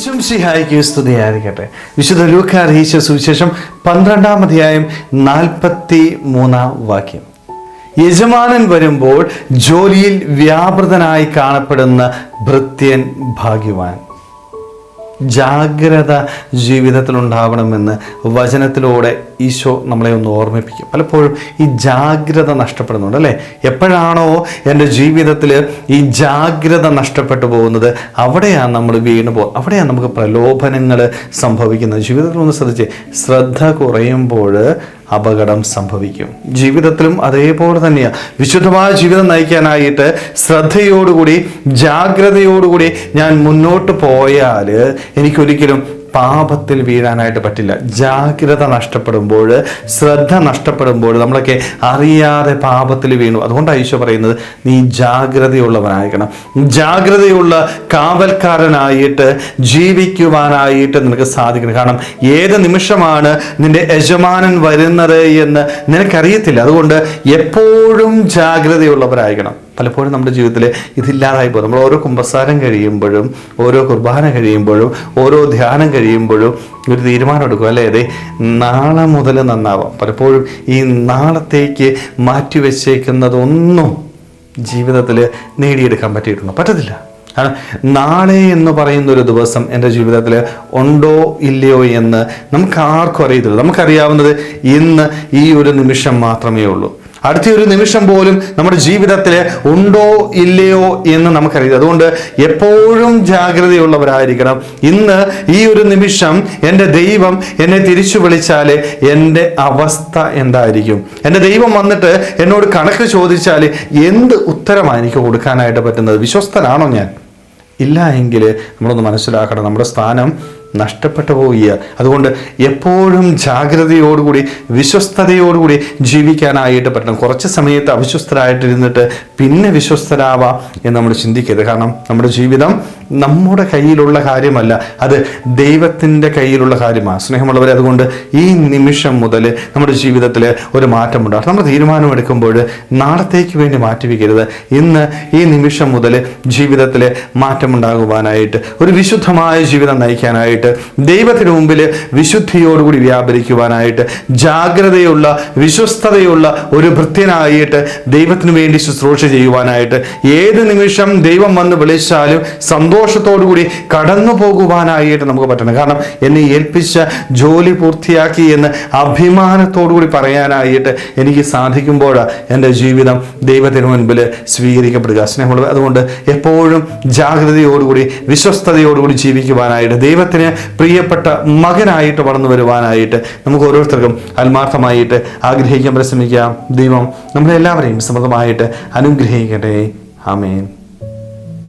ഈശംസിഹായിക്ക് സ്തുതിയായിരിക്കട്ടെ വിശുദ്ധ ലൂക്ക അറിയിച്ച സുവിശേഷം പന്ത്രണ്ടാം അധ്യായം നാൽപ്പത്തി മൂന്നാം വാക്യം. യജമാനൻ വരുമ്പോൾ ജോലിയിൽ വ്യാപൃതനായി കാണപ്പെടുന്ന ഭൃത്യൻ ഭാഗ്യവാൻ. ജാഗ്രത ജീവിതത്തിലുണ്ടാവണമെന്ന് വചനത്തിലൂടെ ഈശോ നമ്മളെ ഒന്ന് ഓർമ്മിപ്പിക്കും. പലപ്പോഴും ഈ ജാഗ്രത നഷ്ടപ്പെടുന്നുണ്ട് അല്ലേ? എപ്പോഴാണോ എന്റെ ജീവിതത്തിൽ ഈ ജാഗ്രത നഷ്ടപ്പെട്ടു പോകുന്നത് അവിടെയാണ് നമ്മൾ വീണു പോകുന്നത്. അവിടെയാണ് നമുക്ക് പ്രലോഭനങ്ങൾ സംഭവിക്കുന്നത്. ജീവിതത്തിൽ ഒന്ന് ശ്രദ്ധിച്ച് ശ്രദ്ധ കുറയുമ്പോൾ അപകടം സംഭവിക്കും. ജീവിതത്തിലും അതേപോലെ തന്നെയാണ് വിശുദ്ധമായ ജീവിതം നയിക്കാനായിട്ട് ശ്രദ്ധയോടുകൂടി ജാഗ്രതയോടുകൂടി ഞാൻ മുന്നോട്ട് പോയാൽ എനിക്കൊരിക്കലും പാപത്തിൽ വീഴാനായിട്ട് പറ്റില്ല. ജാഗ്രത നഷ്ടപ്പെടുമ്പോൾ ശ്രദ്ധ നഷ്ടപ്പെടുമ്പോൾ നമ്മളൊക്കെ അറിയാതെ പാപത്തിൽ വീണു. അതുകൊണ്ടാണ് ഈശോ പറയുന്നത് നീ ജാഗ്രതയുള്ളവനായിരിക്കണം. ജാഗ്രതയുള്ള കാവൽക്കാരനായിട്ട് ജീവിക്കുവാനായിട്ട് നിനക്ക് സാധിക്കണം. കാരണം ഏത് നിമിഷമാണ് നിന്റെ യജമാനൻ വരുന്നത് എന്ന് നിനക്കറിയത്തില്ല. അതുകൊണ്ട് എപ്പോഴും ജാഗ്രതയുള്ളവരായിരിക്കണം. പലപ്പോഴും നമ്മുടെ ജീവിതത്തിൽ ഇതില്ലാതായി പോകും. നമ്മൾ ഓരോ കുമ്പസാരം കഴിയുമ്പോഴും ഓരോ കുർബാന കഴിയുമ്പോഴും ഓരോ ധ്യാനം കഴിയുമ്പോഴും ഒരു തീരുമാനം എടുക്കും അല്ലേ? അതെ നാളെ മുതൽ നന്നാവാം. പലപ്പോഴും ഈ നാളത്തേക്ക് മാറ്റിവെച്ചേക്കുന്നതൊന്നും ജീവിതത്തിൽ നേടിയെടുക്കാൻ പറ്റിയിട്ടുണ്ടോ. പറ്റത്തില്ല. നാളെ എന്ന് പറയുന്ന ഒരു ദിവസം എന്റെ ജീവിതത്തിൽ ഉണ്ടോ ഇല്ലയോ എന്ന് നമുക്ക് ആർക്കും അറിയത്തില്ല. നമുക്കറിയാവുന്നത് ഇന്ന് ഈ ഒരു നിമിഷം മാത്രമേ ഉള്ളൂ. അടുത്ത ഒരു നിമിഷം പോലും നമ്മുടെ ജീവിതത്തിൽ ഉണ്ടോ ഇല്ലയോ എന്ന് നമുക്കറിയാം അതുകൊണ്ട് എപ്പോഴും ജാഗ്രതയുള്ളവരായിരിക്കണം. ഇന്ന് ഈ ഒരു നിമിഷം എന്റെ ദൈവം എന്നെ തിരിച്ചു വിളിച്ചാൽ എന്റെ അവസ്ഥ എന്തായിരിക്കും? എന്റെ ദൈവം വന്നിട്ട് എന്നോട് കണക്ക് ചോദിച്ചാൽ എന്ത് ഉത്തരമാണ് എനിക്ക് കൊടുക്കാനായിട്ട് പറ്റുന്നത്? വിശ്വസ്തനാണോ ഞാൻ? ഇല്ല എങ്കിൽ നമ്മളൊന്ന് മനസ്സിലാക്കണം നമ്മുടെ സ്ഥാനം നഷ്ടപ്പെട്ടു പോവുക അതുകൊണ്ട് എപ്പോഴും ജാഗ്രതയോടുകൂടി വിശ്വസ്തയോടുകൂടി ജീവിക്കാനായിട്ട് പറ്റണം. കുറച്ച് സമയത്ത് അവിശ്വസ്തരായിട്ടിരുന്നിട്ട് പിന്നെ വിശ്വസ്തരാവാം എന്ന് നമ്മൾ ചിന്തിക്കരുത്. കാരണം നമ്മുടെ ജീവിതം നമ്മുടെ കയ്യിലുള്ള കാര്യമല്ല അത് ദൈവത്തിന്റെ കയ്യിലുള്ള കാര്യമാണ് സ്നേഹമുള്ളവരെ അതുകൊണ്ട് ഈ നിമിഷം മുതൽ നമ്മുടെ ജീവിതത്തിൽ ഒരു മാറ്റം മാറ്റമുണ്ടാകും നമ്മൾ തീരുമാനമെടുക്കുമ്പോൾ നാളത്തേക്ക് വേണ്ടി മാറ്റിവെക്കരുത്. ഇന്ന് ഈ നിമിഷം മുതൽ ജീവിതത്തിൽ മാറ്റമുണ്ടാകുവാനായിട്ട് ഒരു വിശുദ്ധമായ ജീവിതം നയിക്കാനായിട്ട് ദൈവത്തിന് മുമ്പിൽ വിശുദ്ധിയോടുകൂടി വ്യാപരിക്കുവാനായിട്ട് ജാഗ്രതയുള്ള വിശ്വസ്തതയുള്ള ഒരു ഭൃത്യനായിട്ട് ദൈവത്തിന് വേണ്ടി ശുശ്രൂഷ ചെയ്യുവാനായിട്ട് ഏത് നിമിഷം ദൈവം വന്ന് വിളിച്ചാലും സന്തോഷത്തോടുകൂടി കടന്നു പോകുവാനായിട്ട് നമുക്ക് പറ്റണം. കാരണം എന്നെ ഏൽപ്പിച്ച ജോലി പൂർത്തിയാക്കി എന്ന് അഭിമാനത്തോടുകൂടി പറയാനായിട്ട് എനിക്ക് സാധിക്കുമ്പോൾ എന്റെ ജീവിതം ദൈവത്തിന് മുൻപിൽ സ്വീകരിക്കപ്പെടുക. സ്നേഹമുള്ളത് അതുകൊണ്ട് എപ്പോഴും ജാഗ്രതയോടുകൂടി വിശ്വസ്തയോടുകൂടി ജീവിക്കുവാനായിട്ട് പ്രിയപ്പെട്ട മകനായിട്ട് വളർന്നു വരുവാനായിട്ട് നമുക്ക് ഓരോരുത്തർക്കും ആത്മാർത്ഥമായിട്ട് ആഗ്രഹിക്കാൻ പരിശ്രമിക്കാം. ദൈവം നമ്മളെല്ലാവരെയും സമൃദ്ധമായിട്ട് അനുഗ്രഹിക്കട്ടെ. ആമേൻ.